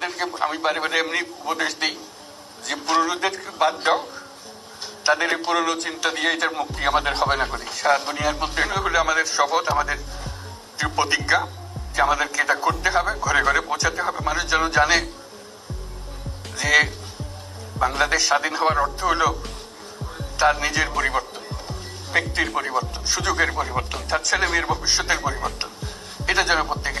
আমি বারে বারে এমনি উপদেশ দিই যে পুরনোদেরকে বাদ দাও। তাদের এই পুরনো চিন্তা দিয়ে এটার মুক্তি আমাদের হবে না করি। সারা দুনিয়ার মধ্যে হলে আমাদের শপথ, আমাদের প্রতিজ্ঞা যে আমাদেরকে এটা করতে হবে, ঘরে ঘরে পৌঁছাতে হবে। মানুষ যেন জানে যে বাংলাদেশ স্বাধীন হওয়ার অর্থ হলো তার নিজের পরিবর্তন, ব্যক্তির পরিবর্তন, সুযোগের পরিবর্তন, তার ছেলে মেয়ের ভবিষ্যতের পরিবর্তন। এটা যেন প্রত্যেকে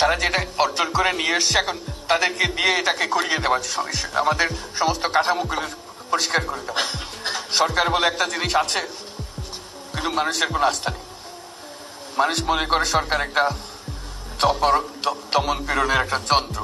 তারা যেটা অর্জন করে নিয়ে এসছে এখন, তাদেরকে দিয়ে এটাকে করিয়ে দেওয়া সমস্যা আমাদের সমস্ত কাঠামোগুলো পরিষ্কার করে দেওয়া। সরকার বলে একটা জিনিস আছে, কিন্তু মানুষের কোনো আস্থা নেই। মানুষ মনে করে সরকার একটা দমন পীড়নের একটা যন্ত্র।